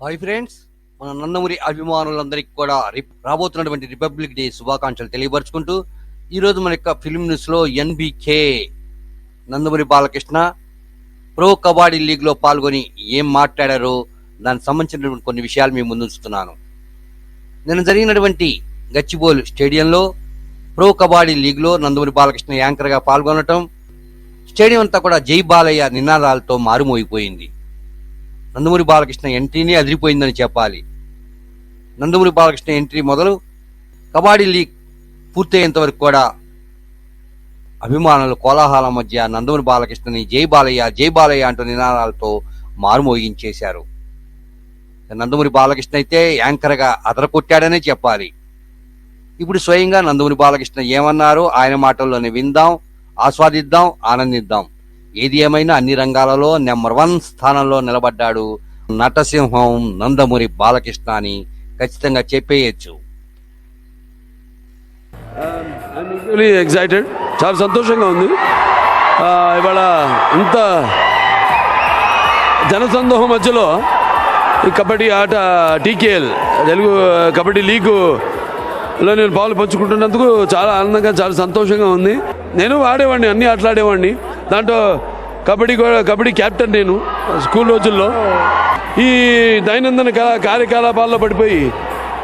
Hi friends మన నందమూరి అభిమానులందరికీ కూడా రాబోతున్నటువంటి రిపబ్లిక్ డే శుభాకాంక్షలు తెలియపరుచుకుంటూ ఈరోజు మన యొక్క ఫిల్మ్ న్యూస్లో ఎన్బికే నందమూరి బాలకృష్ణ ప్రో కబడ్డీ లీగ్లో పాల్గొని ఏం మాట్లాడారో దానికి సంబంధించినటువంటి కొన్ని విషయాలు మీ ముందుంచుతున్నాను నిన్న జరిగినటువంటి గచ్చిబోల్ స్టేడియంలో ప్రో కబడ్డీ లీగ్లో నందమూరి బాలకృష్ణ యాంకర్గా పాల్గొనటం స్టేడియం అంతా కూడా జై బాలయ్య నినాదాలతో మారుమోగిపోయింది. నందమూరి బాలకృష్ణ ఎంట్రీని అదిరిపోయిందని చెప్పాలి. నందమూరి బాలకృష్ణ ఎంట్రీ మొదలు కబడ్డీ లీగ్ పూర్తయ్యేంత వరకు కూడా అభిమానుల కోలాహలం మధ్య నందమూరి బాలకృష్ణని జై బాలయ్య జై బాలయ్య అంటూ నినాదాలతో మారుమోగించేశారు నందమూరి బాలకృష్ణ అయితే యాంకర్గా అదరకొట్టాడనే చెప్పాలి. ఇప్పుడు స్వయంగా నందమూరి బాలకృష్ణ ఏమన్నారో ఆయన మాటల్లోనే విందాం ఆస్వాదిద్దాం ఆనందిద్దాం. ఏది ఏమైనా అన్ని రంగాలలో నెంబర్ వన్ స్థానంలో నిలబడ్డాడు నటసింహం నందమూరి బాలకృష్ణ అని ఖచ్చితంగా చెప్పేయచ్చు. Um, ఎగ్జైటెడ్ ఎక్సైటెడ్ చాలా సంతోషంగా ఉంది. ఇవాళ ఇంత జనసందోహం మధ్యలో ఈ కబడ్డీ ఆట టీకేఎల్ తెలుగు కబడ్డీ లీగులో నేను పాలు పంచుకుంటున్నందుకు చాలా ఆనందంగా చాలా సంతోషంగా ఉంది. నేను ఆడేవాడిని అన్నీ ఆటలాడేవాడిని దాంట్లో కబడ్డీ కూడా కబడ్డీ క్యాప్టెన్ నేను స్కూల్ రోజుల్లో. ఈ దైనందిన కార్యకలాపాల్లో పడిపోయి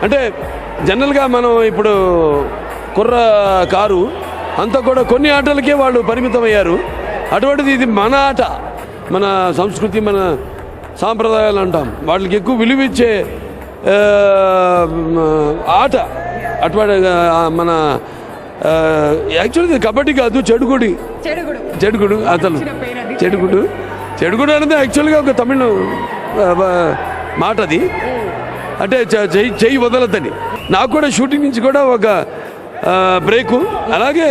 అంటే జనరల్గా మనం ఇప్పుడు కుర్ర కారు అంతా కూడా కొన్ని ఆటలకే వాళ్ళు పరిమితం అయ్యారు అటువంటిది ఇది మన ఆట మన సంస్కృతి మన సాంప్రదాయాలు అంటాం. వాళ్ళకి ఎక్కువ విలువిచ్చే ఆట. అటువంటి మన యాక్చువల్లీ కబడ్డీ కాదు చెడుగుడి చెడుగుడు అతను. చెడుగుడు చెడుగుడు అనేది యాక్చువల్గా ఒక తమిళ మాట అది. అంటే చెయ్యి చెయ్యి వదలద్దని. నాకు కూడా షూటింగ్ నుంచి కూడా ఒక బ్రేకు. అలాగే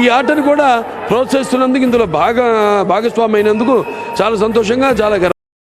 ఈ ఆటను కూడా ప్రోత్సహిస్తున్నందుకు ఇందులో బాగా భాగస్వామి అయినందుకు చాలా సంతోషంగా చాలా